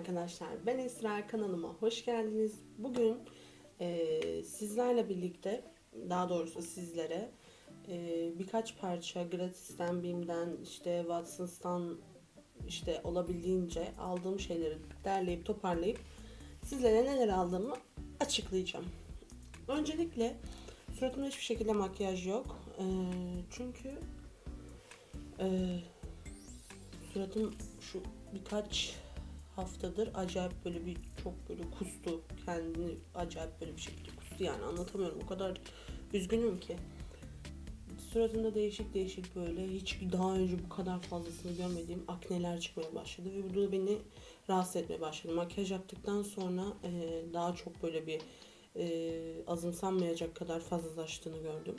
arkadaşlar. Ben Esra kanalıma hoş geldiniz. Bugün e, sizlerle birlikte, daha doğrusu sizlere e, birkaç parça gratisten, Bim'den, işte Watsons'tan işte olabildiğince aldığım şeyleri derleyip toparlayıp sizlere neler aldığımı açıklayacağım. Öncelikle suratımda hiçbir şekilde makyaj yok. E, çünkü e, suratım şu birkaç haftadır acayip böyle bir çok böyle kustu. Kendini acayip böyle bir şekilde kustu yani anlatamıyorum. O kadar üzgünüm ki. Suratımda değişik değişik böyle hiç daha önce bu kadar fazlasını görmediğim akneler çıkmaya başladı ve bu da beni rahatsız etmeye başladı. Makyaj yaptıktan sonra e, daha çok böyle bir e, azımsanmayacak kadar fazlalaştığını gördüm.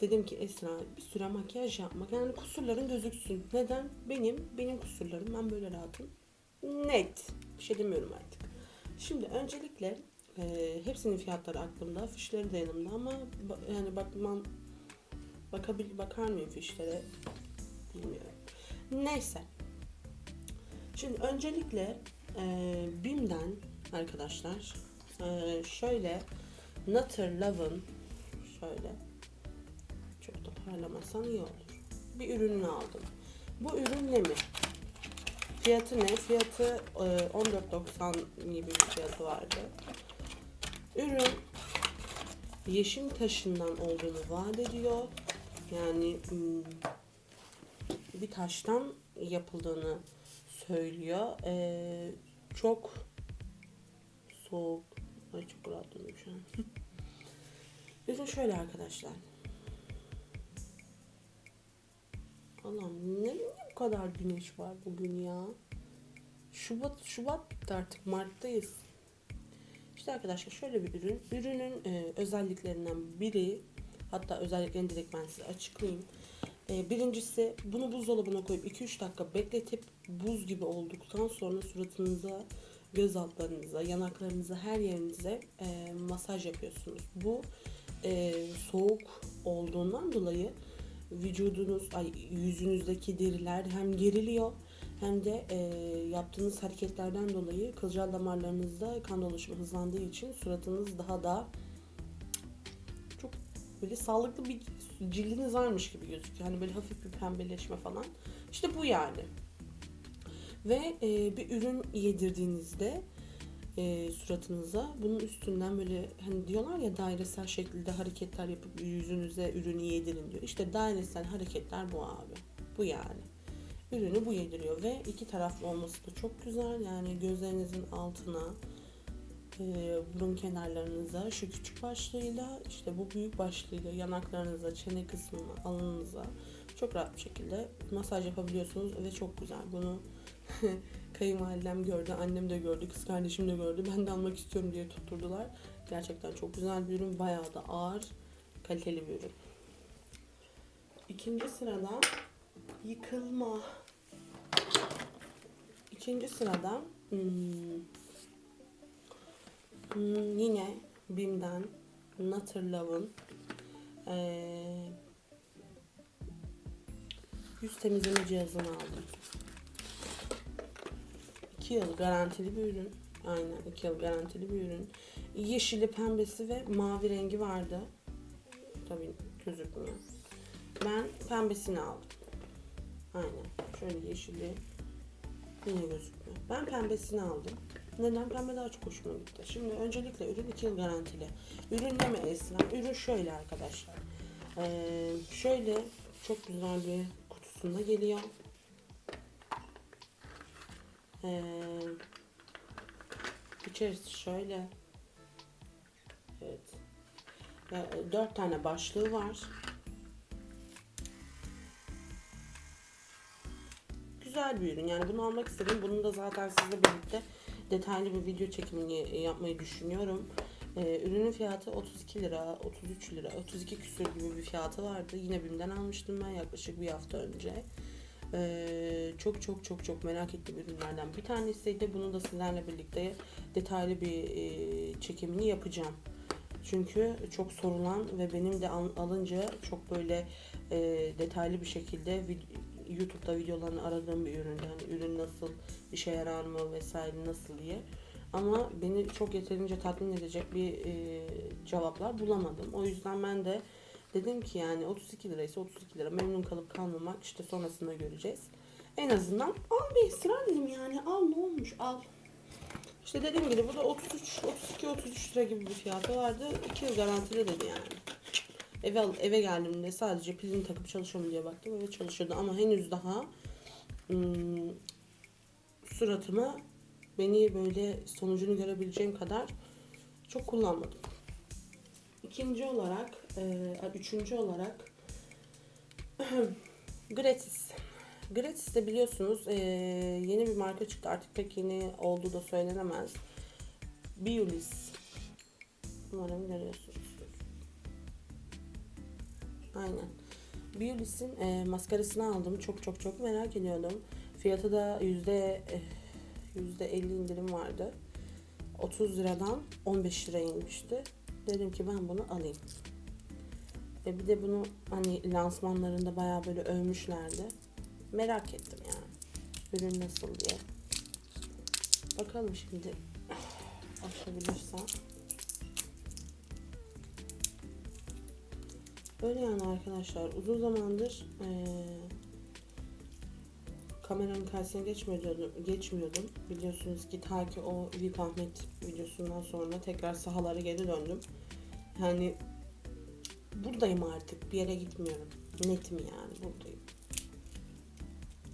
Dedim ki Esra bir süre makyaj yapmak yani kusurların gözüksün. Neden? Benim, benim kusurlarım. Ben böyle rahatım. Net. Bir şey demiyorum artık. Şimdi öncelikle e, hepsinin fiyatları aklımda. Fişleri de yanımda ama ba- yani bakmam bakabil bakar mıyım fişlere bilmiyorum. Neyse. Şimdi öncelikle e, BİM'den arkadaşlar e, şöyle Nutter Love'ın şöyle çok da parlamasam iyi olur. Bir ürününü aldım. Bu ürün ne mi? Fiyatı ne? Fiyatı e, 14.90 gibi bir fiyatı vardı. Ürün yeşim taşından olduğunu vaat ediyor. Yani hmm, bir taştan yapıldığını söylüyor. E, çok soğuk. Ay çok rahatladım şu an. Ürün şöyle arkadaşlar. Allah'ım ne, kadar güneş var bugün ya? Şubat, Şubat bitti artık Mart'tayız. İşte arkadaşlar şöyle bir ürün. Ürünün e, özelliklerinden biri hatta özelliklerini direkt ben size açıklayayım. E, birincisi bunu buzdolabına koyup 2-3 dakika bekletip buz gibi olduktan sonra suratınıza, göz altlarınıza, yanaklarınıza, her yerinize e, masaj yapıyorsunuz. Bu e, soğuk olduğundan dolayı vücudunuz, ay yüzünüzdeki deriler hem geriliyor hem de e, yaptığınız hareketlerden dolayı kılcal damarlarınızda kan dolaşımı hızlandığı için suratınız daha da çok böyle sağlıklı bir cildiniz varmış gibi gözüküyor. Hani böyle hafif bir pembeleşme falan. İşte bu yani. Ve e, bir ürün yedirdiğinizde e, suratınıza bunun üstünden böyle hani diyorlar ya dairesel şekilde hareketler yapıp yüzünüze ürünü yedirin diyor. İşte dairesel hareketler bu abi. Bu yani. Ürünü bu yediriyor ve iki taraflı olması da çok güzel. Yani gözlerinizin altına e, burun kenarlarınıza şu küçük başlığıyla işte bu büyük başlığıyla yanaklarınıza, çene kısmına, alnınıza çok rahat bir şekilde masaj yapabiliyorsunuz ve çok güzel. Bunu kayınvalidem gördü, annem de gördü, kız kardeşim de gördü. Ben de almak istiyorum diye tutturdular. Gerçekten çok güzel bir ürün. Bayağı da ağır, kaliteli bir ürün. İkinci sırada yıkılma. İkinci sırada hmm, hmm, yine Bim'den Nutter Love'ın ee, yüz temizleme cihazını aldım. 2 yıl garantili bir ürün. Aynen 2 yıl garantili bir ürün. Yeşili, pembesi ve mavi rengi vardı. Tabii gözükmüyor. Ben pembesini aldım. Aynen. Şöyle yeşili yine gözükmüyor. Ben pembesini aldım. Neden? Pembe daha çok hoşuma gitti. Şimdi öncelikle ürün 2 yıl garantili. Ürün ne mi Esra? Ürün şöyle arkadaşlar. Ee, şöyle çok güzel bir kutusunda geliyor. Ee, içerisi şöyle. Evet. Ya, dört tane başlığı var. Güzel bir ürün. Yani bunu almak istedim. Bunun da zaten sizle birlikte detaylı bir video çekimini yapmayı düşünüyorum. Ee, ürünün fiyatı 32 lira, 33 lira, 32 küsür gibi bir fiyatı vardı. Yine BİM'den almıştım ben yaklaşık bir hafta önce. Ee, çok çok çok çok merak ettiğim ürünlerden bir tanesiydi. Bunu da sizlerle birlikte detaylı bir e, çekimini yapacağım. Çünkü çok sorulan ve benim de al- alınca çok böyle e, detaylı bir şekilde YouTube'da videolarını aradığım bir üründü. Hani ürün nasıl, işe yarar mı vesaire nasıl diye. Ama beni çok yeterince tatmin edecek bir e, cevaplar bulamadım. O yüzden ben de dedim ki yani 32 liraysa 32 lira memnun kalıp kalmamak işte sonrasında göreceğiz. En azından al bir ısrar dedim yani al ne olmuş al. İşte dediğim gibi bu da 33, 32, 33 lira gibi bir fiyatı vardı. 2 yıl garantili dedi yani. Eve, eve geldiğimde sadece pilini takıp çalışıyor mu diye baktım. Evet çalışıyordu ama henüz daha ım, suratıma beni böyle sonucunu görebileceğim kadar çok kullanmadım. İkinci olarak, üçüncü olarak Gratis. Gratis de biliyorsunuz e, yeni bir marka çıktı. Artık pek yeni olduğu da söylenemez. Biolis. Umarım görüyorsunuzdur. Aynen. Biolis'in e, maskarasını aldım. Çok çok çok merak ediyordum. Fiyatı da yüzde eh, yüzde 50 indirim vardı. 30 liradan 15 liraya inmişti. Dedim ki ben bunu alayım. E bir de bunu hani lansmanlarında bayağı böyle övmüşlerdi. Merak ettim yani. Ürün nasıl diye. Bakalım şimdi açabilirsem. Böyle yani arkadaşlar uzun zamandır eee kameranın karşısına geçmiyordum, geçmiyordum. Biliyorsunuz ki ta ki o Büyük Ahmet videosundan sonra tekrar sahalara geri döndüm. Yani buradayım artık. Bir yere gitmiyorum. Netim yani buradayım.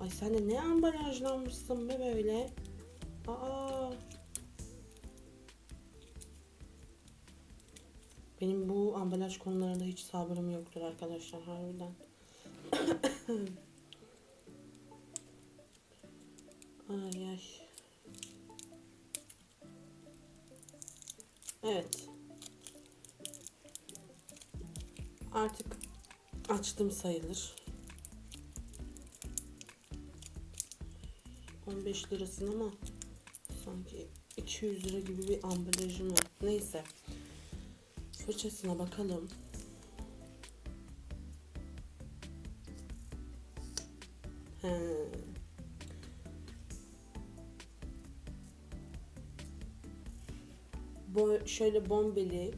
Ay sen de ne ambalajlanmışsın be böyle. Aa. Benim bu ambalaj konularında hiç sabrım yoktur arkadaşlar harbiden. ay ay. Evet. Artık açtım sayılır. 15 lirasın ama sanki 200 lira gibi bir ambalajı mı? Neyse. Fırçasına bakalım. He. Bu şöyle bombeli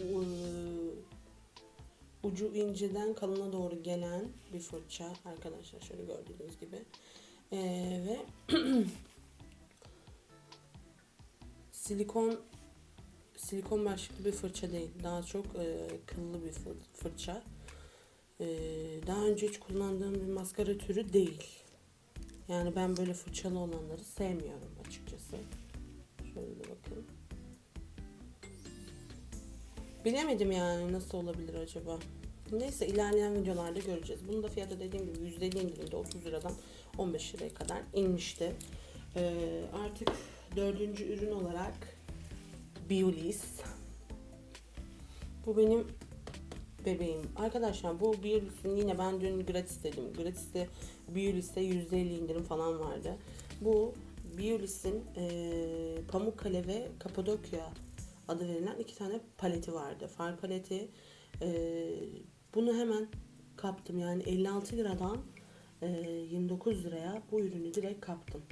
ıı, ucu inceden kalına doğru gelen bir fırça arkadaşlar şöyle gördüğünüz gibi. Ee, ve silikon silikon başlıklı bir fırça değil daha çok e, kıllı bir fır- fırça. Ee, daha önce hiç kullandığım bir maskara türü değil. Yani ben böyle fırçalı olanları sevmiyorum açıkçası. Şöyle bakın. Bilemedim yani nasıl olabilir acaba. Neyse ilerleyen videolarda göreceğiz. Bunun da fiyatı dediğim gibi %50 indirimde 30 liradan 15 liraya kadar inmişti. Ee, artık dördüncü ürün olarak Biolis. Bu benim bebeğim. Arkadaşlar bu Biolis'in yine ben dün gratis dedim. Gratis'te Biolis'te %50 indirim falan vardı. Bu Biolis'in e, Pamukkale ve Kapadokya adı verilen iki tane paleti vardı. Far paleti. e, bunu hemen kaptım. Yani 56 liradan e, 29 liraya bu ürünü direkt kaptım.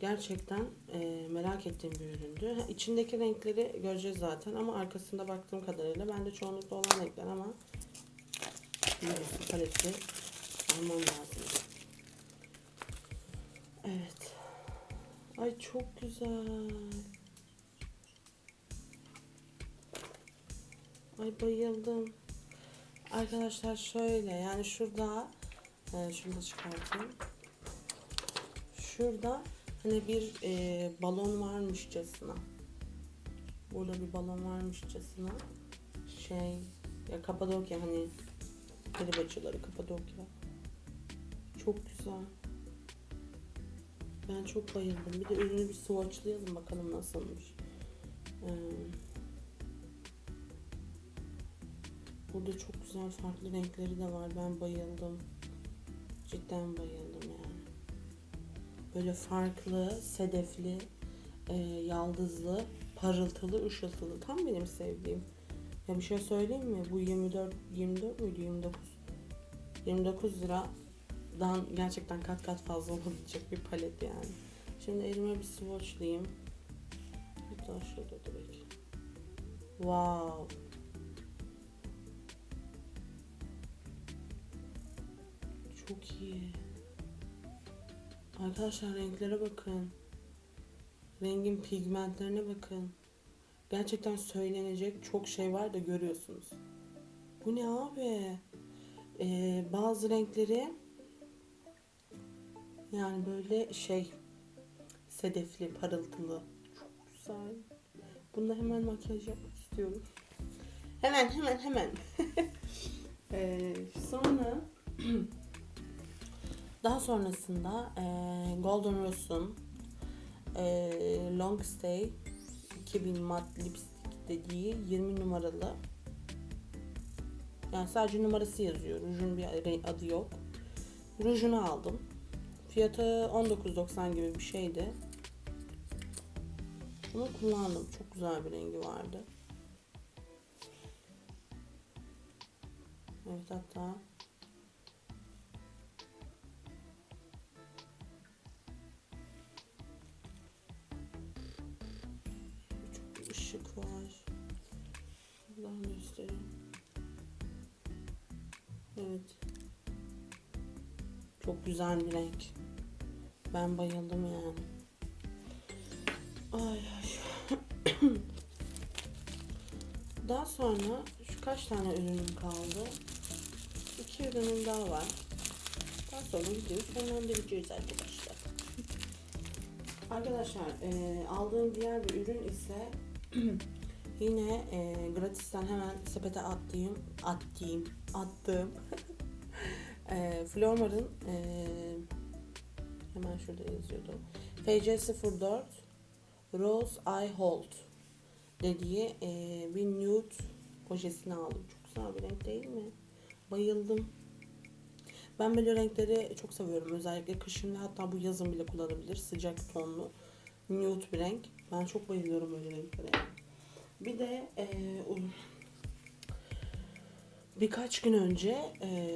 Gerçekten e, merak ettiğim bir üründü. Ha, içindeki renkleri göreceğiz zaten ama arkasında baktığım kadarıyla bende çoğunlukla olan renkler ama paleti almam lazım. Evet. Ay çok güzel. Ay bayıldım. Arkadaşlar şöyle yani şurada e, şunu da çıkartayım. Şurada hani bir e, balon varmışçasına. Burada bir balon varmışçasına. Şey ya Kapadokya hani peri bacıları Kapadokya. Çok güzel. Ben çok bayıldım. Bir de ürünü bir swatchlayalım bakalım nasılmış. Ee, Burada çok güzel farklı renkleri de var. Ben bayıldım. Cidden bayıldım yani. Böyle farklı, sedefli, e, yaldızlı, parıltılı, ışıltılı. Tam benim sevdiğim. Ya bir şey söyleyeyim mi? Bu 24, 24 müydü? 29. 29 lira dan gerçekten kat kat fazla olabilecek bir palet yani. Şimdi elime bir swatchlayayım. Hatta şurada da. Wow. Çok iyi. Arkadaşlar renklere bakın. Rengin pigmentlerine bakın. Gerçekten söylenecek çok şey var da görüyorsunuz. Bu ne abi? Ee, bazı renkleri yani böyle şey sedefli, parıltılı. Çok güzel. Bunda hemen makyaj yapmak istiyorum. Hemen hemen hemen. Ee, sonra daha sonrasında e, Golden Rose'un e, Long Stay 2000 mat lipstick dediği 20 numaralı yani sadece numarası yazıyor. Rujun bir adı yok. Rujunu aldım. Fiyatı 19.90 gibi bir şeydi. Bunu kullandım. Çok güzel bir rengi vardı. Evet hatta göstereyim. Evet. Çok güzel bir renk. Ben bayıldım yani. Ay ay. Daha sonra şu kaç tane ürünüm kaldı? İki ürünüm daha var. Daha sonra videoyu sonlandıracağız arkadaşlar. Arkadaşlar e, aldığım diğer bir ürün ise yine e, gratisten hemen sepete attığım attığım attığım e, Flormar'ın e, hemen şurada yazıyordu. FC04 Rose I Hold dediği e, bir nude projesini aldım. Çok güzel bir renk değil mi? Bayıldım. Ben böyle renkleri çok seviyorum. Özellikle kışın ve hatta bu yazın bile kullanabilir. Sıcak tonlu. Nude bir renk. Ben çok bayılıyorum öyle renklere. Bir de e, birkaç gün önce e,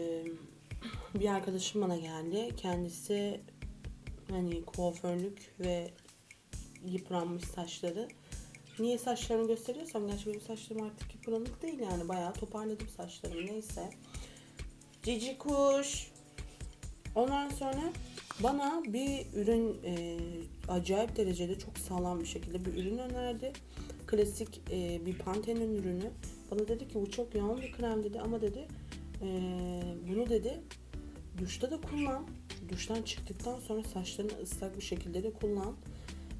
bir arkadaşım bana geldi. Kendisi hani kuaförlük ve yıpranmış saçları. Niye saçlarımı gösteriyorsam gerçi benim saçlarım artık yıpranık değil yani bayağı toparladım saçlarımı neyse. Cici kuş. Ondan sonra bana bir ürün e, acayip derecede çok sağlam bir şekilde bir ürün önerdi. Klasik e, bir Pantene'in ürünü. Bana dedi ki bu çok yoğun bir krem dedi ama dedi e, bunu dedi duşta da kullan. Duştan çıktıktan sonra saçlarını ıslak bir şekilde de kullan.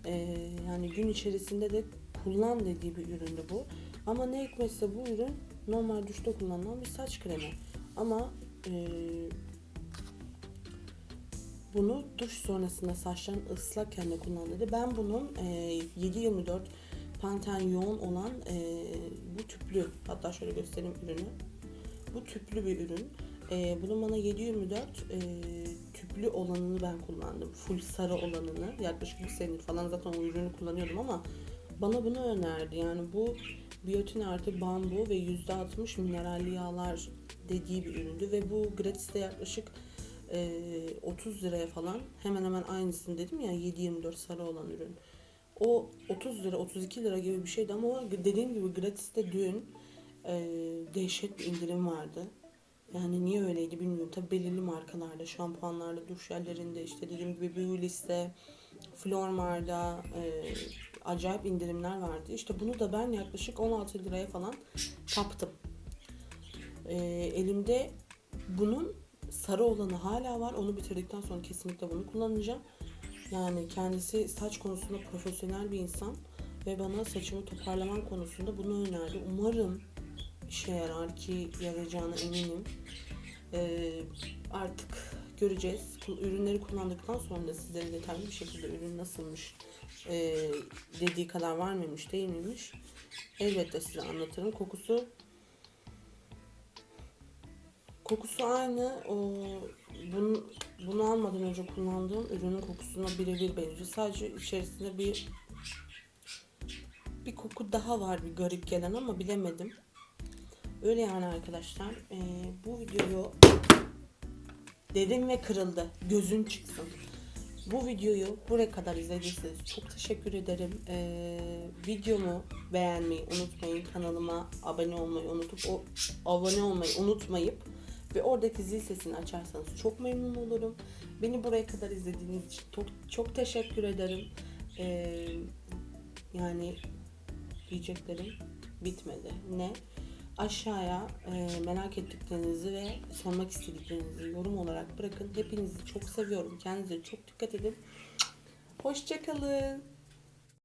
E, yani gün içerisinde de kullan dediği bir üründü bu. Ama ne hikmetse bu ürün normal duşta kullanılan bir saç kremi. Ama e, bunu duş sonrasında saçların ıslakken de kullan dedi. Ben bunun e, 7-24 Panten yoğun olan e, bu tüplü hatta şöyle göstereyim ürünü. Bu tüplü bir ürün. E, bunun bana 7-24 e, tüplü olanını ben kullandım. Full sarı olanını. Yaklaşık bir senedir falan zaten o ürünü kullanıyordum ama bana bunu önerdi. Yani bu biyotin artı bambu ve %60 mineralli yağlar dediği bir üründü ve bu gratis'te yaklaşık e, 30 liraya falan hemen hemen aynısını dedim ya 7-24 sarı olan ürün. O 30 lira 32 lira gibi bir şeydi ama dediğim gibi gratis'te dün e, dehşet bir indirim vardı. Yani niye öyleydi bilmiyorum. Tabi belirli markalarda, şampuanlarda, duş jellerinde işte dediğim gibi Beulis'te, Flormar'da e, acayip indirimler vardı. İşte bunu da ben yaklaşık 16 liraya falan kaptım. E, elimde bunun sarı olanı hala var. Onu bitirdikten sonra kesinlikle bunu kullanacağım. Yani kendisi saç konusunda profesyonel bir insan ve bana saçımı toparlamam konusunda bunu önerdi. Umarım işe yarar ki yarayacağına eminim. Ee, artık göreceğiz. Ürünleri kullandıktan sonra da sizlere detaylı bir şekilde ürün nasılmış ee, dediği kadar var mıymış değil miymiş elbette size anlatırım. Kokusu kokusu aynı. O bunu, bunu almadan önce kullandığım ürünün kokusuna birebir benziyor. Sadece içerisinde bir bir koku daha var bir garip gelen ama bilemedim. Öyle yani arkadaşlar. Ee, bu videoyu Dedim ve kırıldı. Gözün çıksın. Bu videoyu buraya kadar izlediyseniz çok teşekkür ederim. Ee, videomu beğenmeyi unutmayın. Kanalıma abone olmayı unutup o abone olmayı unutmayıp ve oradaki zil sesini açarsanız çok memnun olurum. Beni buraya kadar izlediğiniz için çok, çok teşekkür ederim. Ee, yani diyeceklerim bitmedi. Ne? Aşağıya e, merak ettiklerinizi ve sormak istediklerinizi yorum olarak bırakın. Hepinizi çok seviyorum. Kendinize çok dikkat edin. Hoşçakalın.